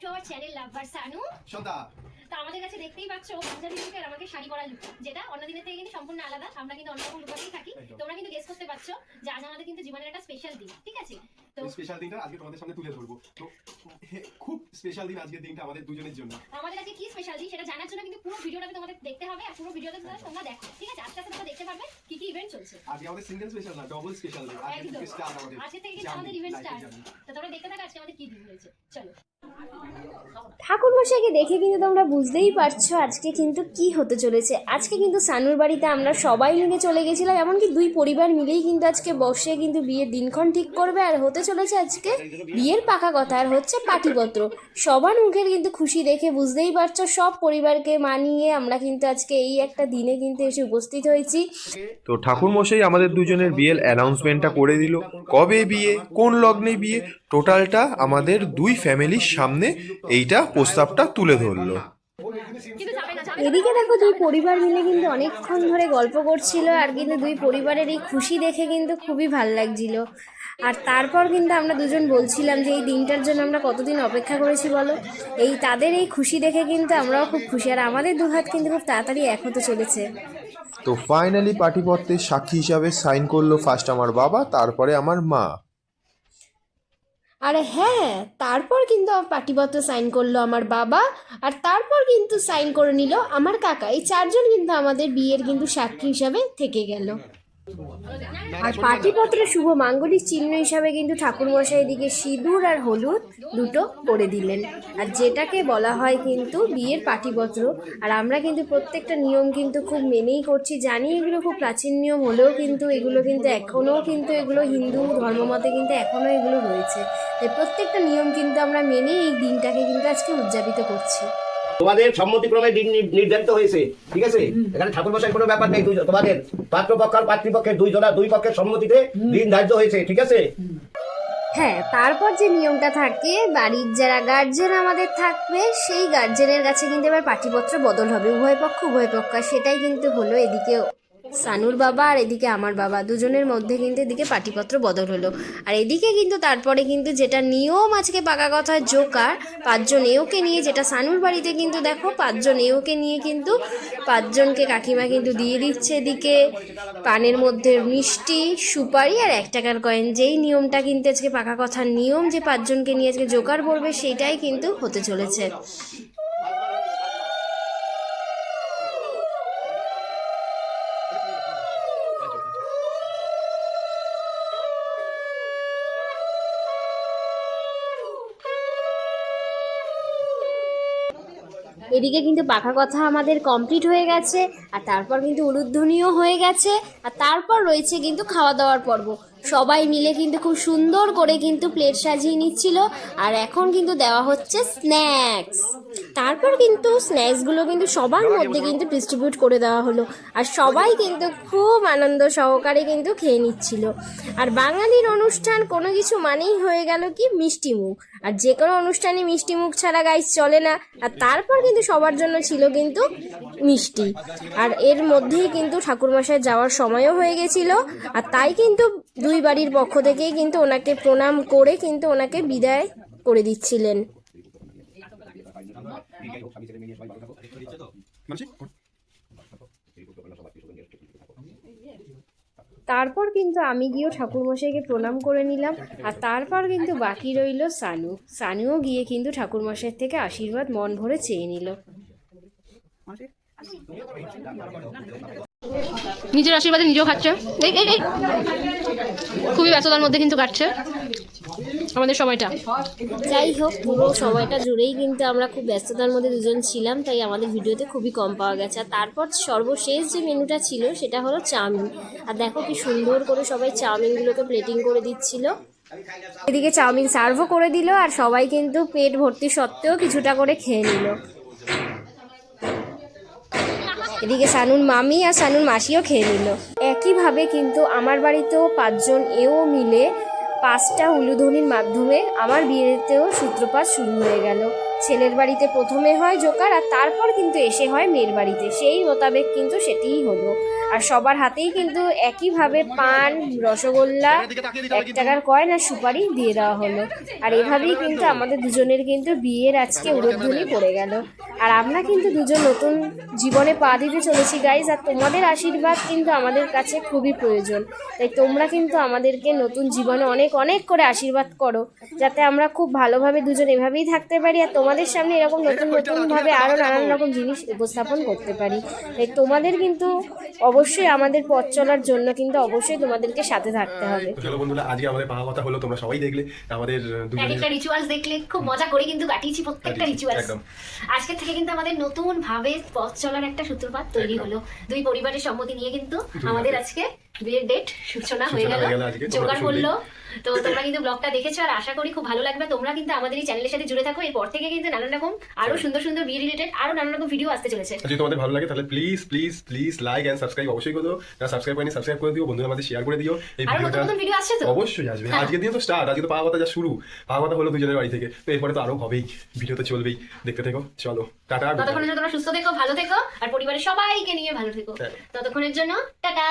To our channel lover Sanu সন্ধ্যা তো আমাদের কাছে দেখতেই পাচ্ছ পাঞ্জাবি লুক আর আমাকে শাড়ি পরা লুক যেটা অন্য দিনের থেকে কিন্তু সম্পূর্ণ আলাদা। আমরা কিন্তু অন্য অন্যরকম লুকাতেই থাকি। তোমরা কিন্তু গেস করতে পারছ যে আজ আমাদের কিন্তু জীবনের একটা স্পেশাল দিন ঠিক আছে? স্পেশাল দিনটা আজকে তোমাদের সামনে তুলে ধরবো। তো খুব স্পেশাল দিন আজকের দিনটা আমাদের দুজনের জন্য। আমাদের আজকে কি স্পেশাল দিন সেটা জানার জন্য কিন্তু পুরো ভিডিওটাকে তোমাদের দেখতে হবে আর পুরো ভিডিওটা তোমরা দেখো ঠিক আছে? আস্তে আস্তে তোমরা দেখতে পারবে কি কি ইভেন্ট চলছে। আজকে আমাদের সিঙ্গেল স্পেশাল না ডবল স্পেশাল দিন। আজকে থেকে স্টার্ট আমাদের আজকে থেকে কিন্তু আমাদের ইভেন্ট স্টার্ট তো তোমরা দেখতে থাকো আজকে আমাদের কি দিন হয়েছে। চলো। ঠাকুরমশাইকে দেখে কিন্তু তোমরা বুঝতেই পারছ আজকে কিন্তু কি হতে চলেছে। আজকে কিন্তু সানুর বাড়িতে আমরা সবাই মিলে চলে গেছিলাম এমনকি দুই পরিবার মিলেই কিন্তু আজকে বসে কিন্তু বিয়ের দিনক্ষণ ঠিক করবে আর হতে চলেছে আজকে। বিয়ের পাকা কথা আর হচ্ছে পাটিপত্র। সবার মুখের কিন্তু খুশি দেখে বুঝতেই পারছ সব পরিবারকে মানিয়ে আমরা কিন্তু আজকে এই একটা দিনে কিন্তু এসে উপস্থিত হয়েছি। তো ঠাকুরমশাই আমাদের দুজনের বিয়ের অ্যানাউন্সমেন্টটা করে দিল। কবে বিয়ে? কোন লগ্নে বিয়ে? টোটালটা আমাদের দুই ফ্যামিলির সামনে এইটা প্রস্তাবটা তুলে ধরলো। এদিকে দেখো দুই পরিবার মিলে কিন্তু অনেকক্ষণ ধরে গল্প করছিল, আর কিন্তু দুই পরিবারের এই খুশি দেখে কিন্তু খুবই ভালো লাগছিল। আর তারপর কিন্তু আমরা দুজন বলছিলাম যে, এই দিনটার জন্য আমরা কতদিন অপেক্ষা করেছি বলো? এই তাদের এই খুশি দেখে কিন্তু আমরাও খুব খুশি, আর আমাদের দুহাত কিন্তু খুব তাড়াতাড়ি এক হতে চলেছে। তো ফাইনালি পাটিপত্রের সাক্ষী হিসাবে সাইন করল ফার্স্ট আমার বাবা, তারপরে আমার মা। আর হ্যাঁ তারপর কিন্তু পাটিপত্র সাইন করল আমার বাবা, আর তারপর কিন্তু সাইন করে নিল আমার কাকা। এই চারজন কিন্তু আমাদের বিয়ের কিন্তু সাক্ষী হিসাবে থেকে গেল। আর পাটিপত্রের শুভ মাঙ্গলিক চিহ্ন হিসাবে কিন্তু ঠাকুরমশাই এদিকে সিঁদুর আর হলুদ দুটো করে দিলেন। আর যেটাকে বলা হয় কিন্তু বিয়ের পাটিপত্র। আর আমরা কিন্তু প্রত্যেকটা নিয়ম কিন্তু খুব মেনেই করছি। জানি এগুলো খুব প্রাচীন নিয়ম হলেও কিন্তু এগুলো কিন্তু এখনও কিন্তু এগুলো হিন্দু ধর্মমতে কিন্তু এখনও এগুলো রয়েছে। তাই প্রত্যেকটা নিয়ম কিন্তু আমরা মেনে এই দিনটাকে কিন্তু আজকে উদযাপিত করছি। তোমাদের সম্মতিক্রমে দিন নির্ধারিত হয়েছে ঠিক আছে? এখানে ঠাকুর মশাই কোনো ব্যাপার নেই তোমাদের পাত্রপক্ষ আর পাতৃপক্ষের দুই জনা দুই পক্ষের সম্মতিতে দিন ধার্য হয়েছে ঠিক আছে? হ্যাঁ তারপর যে নিয়মটা থাকে বাড়ির যারা গার্জেন আমাদের থাকবে সেই গার্জেনের কাছে কিন্তু এবার পাটিপত্র বদল হবে উভয় পক্ষ উভয় পক্ষ সেটাই কিন্তু হলো এদিকে সানুর বাবা আর এদিকে আমার বাবা দুজনের মধ্যে কিন্তু এদিকে পাটিপত্র বদল হলো। আর এদিকে কিন্তু তারপরে কিন্তু যেটা নিয়ম আজকে পাকা কথা জোকার, পাঁচজন এওকে নিয়ে যেটা সানুর বাড়িতে কিন্তু দেখো পাঁচজন এওকে নিয়ে কিন্তু পাঁচজনকে কাকিমা কিন্তু দিয়ে দিচ্ছে এদিকে। পানের মধ্যে মিষ্টি, সুপারি আর এক টাকার কয়েন। যেই নিয়মটা কিন্তু আজকে পাকা কথার নিয়ম যে পাঁচজনকে নিয়ে আজকে জোকার পড়বে সেটাই কিন্তু হতে চলেছে। এদিকে কিন্তু পাখা কথা আমাদের কমপ্লিট হয়ে গেছে, আর তারপর কিন্তু উলুধ্বনিও হয়ে গেছে, আর তারপর রয়েছে কিন্তু খাওয়া দাওয়ার পর্ব। সবাই মিলে কিন্তু খুব সুন্দর করে কিন্তু প্লেট সাজিয়ে নিচ্ছিল। আর এখন কিন্তু দেওয়া হচ্ছে স্ন্যাক্স তারপর কিন্তু স্ন্যাক্সগুলো কিন্তু সবার মধ্যে কিন্তু ডিস্ট্রিবিউট করে দেওয়া হলো। আর সবাই কিন্তু খুব আনন্দ সহকারে কিন্তু খেয়ে নিচ্ছিল। আর বাঙালির অনুষ্ঠান কোনো কিছু মানেই হয়ে গেল কি? মিষ্টি মুখ। আর যে কোনো অনুষ্ঠানে মিষ্টি মুখ ছাড়া গাইস চলে না। আর তারপর কিন্তু সবার জন্য ছিল কিন্তু মিষ্টি। আর এর মধ্যেই কিন্তু ঠাকুরমশাই যাওয়ার সময়ও হয়ে গেছিল। আর তাই কিন্তু দুই বাড়ির পক্ষ থেকেই কিন্তু ওনাকে প্রণাম করে কিন্তু ওনাকে বিদায় করে দিচ্ছিলেন। তারপর কিন্তু আমি গিয়েও ঠাকুরমশাইকে প্রণাম করে নিলাম, আর তারপর কিন্তু বাকি রইল সানু। সানুও গিয়ে কিন্তু ঠাকুরমশাইয়ের থেকে আশীর্বাদ মন ভরে চেয়ে নিল। নিজের আশীর্বাদে নিজেও খাচ্ছে। এই এই খুবই ব্যস্ততার মধ্যে কিন্তু কাটছে আমাদের সময়টা। যাই হোক, পুরো সময়টা জুড়েই কিন্তু আমরা খুব ব্যস্ততার মধ্যে দুজন ছিলাম, তাই আমাদের ভিডিওতে খুবই কম পাওয়া গেছে। আর তারপর সর্বশেষ যে মেনুটা ছিল, সেটা হলো চাউমিন। আর দেখো কি সুন্দর করে সবাই চাউমিনগুলোকে প্লেটিং করে দিচ্ছিল। এদিকে চাউমিন সার্ভও করে দিল, আর সবাই কিন্তু পেট ভর্তি সত্ত্বেও কিছুটা করে খেয়ে নিল। এদিকে সানুর মামি আর সানুর মাসিও খেয়ে নিল। একইভাবে কিন্তু আমার বাড়িতেও পাঁচজন এও মিলে পাঁচটা উলুধ্বনির মাধ্যমে আমার বিয়েতেও সূত্রপাত শুরু হয়ে গেল। ছেলের বাড়িতে প্রথমে হয় জোকার আর তারপর কিন্তু এসে হয় মেয়ের বাড়িতে। সেই মোতাবেক কিন্তু সেটিই হলো। আর সবার হাতেই কিন্তু একইভাবে পান রসগোল্লা এক টাকার কয়েন আর সুপারি দিয়ে দেওয়া হলো। আর এভাবেই কিন্তু আমাদের দুজনের কিন্তু বিয়ের আজকে উড়োধ্বনি পড়ে গেল। আর আমরা কিন্তু দুজন নতুন জীবনে পা দিতে চলেছি গাইজ আর তোমাদের আশীর্বাদ কিন্তু আমাদের কাছে খুবই প্রয়োজন। তাই তোমরা কিন্তু আমাদেরকে নতুন জীবনে অনেক অনেক করে আশীর্বাদ করো যাতে আমরা খুব ভালোভাবে দুজন এভাবেই থাকতে পারি আর তোমাদের সামনে এরকম নতুন নতুনভাবে আরও নানান রকম জিনিস উপস্থাপন করতে পারি। তাই তোমাদের কিন্তু অবশ্যই আমাদের পথ চলার জন্য কিন্তু অবশ্যই তোমাদেরকে সাথে থাকতে হবে। চলো বন্ধুরা আজকে আমাদের পাওয়া কথা হলো তোমরা সবাই দেখলে আমাদের দুজনের রিচুয়ালস দেখলে খুব মজা করে কিন্তু কাটিয়েছি প্রত্যেকটা রিচুয়ালস আজকে থেকে কিন্তু আমাদের নতুন ভাবে পথ চলার একটা সূত্রপাত তৈরি হলো। দুই পরিবারের সম্মতি নিয়ে কিন্তু আমাদের আজকে বিয়ের ডেট সূচনা হয়ে গেল। জোগাড় করল তো তোমরা কিন্তু ব্লগটা দেখেছ আর আশা করি খুব ভালো লাগবে। তোমরা কিন্তু আমাদের এই চ্যানেলের সাথে জুড়ে থাকো। এরপর থেকে কিন্তু নানান রকম আরও সুন্দর সুন্দর বিয়ে রিলেটেড আরও নানান রকম ভিডিও আসতে চলেছে। যদি তোমাদের ভালো লাগে তাহলে please please please like and subscribe অবশ্যই করে যারা সাবস্ক্রাইব করেনি সাবস্ক্রাইব করে দিও। বন্ধুদের মধ্যে শেয়ার করে দিও। এই ভিডিওটা ভিডিও আসছে তো? অবশ্যই আসবে। হ্যাঁ। আজকে দিয়ে তো স্টার্ট আজকে তো পাওয়া কথা যা শুরু। পাওয়া কথা হলো দুজনের বাড়ি থেকে। তো এরপরে তো আরও হবেই। ভিডিও তো চলবেই। দেখতে থেকো। চলো টাটা ততক্ষণের জন্য তোমরা সুস্থ থেকো ভালো থেকো আর পরিবারের সবাইকে নিয়ে ভালো থেকো। হ্যাঁ। ততক্ষণের জন্য টাটা!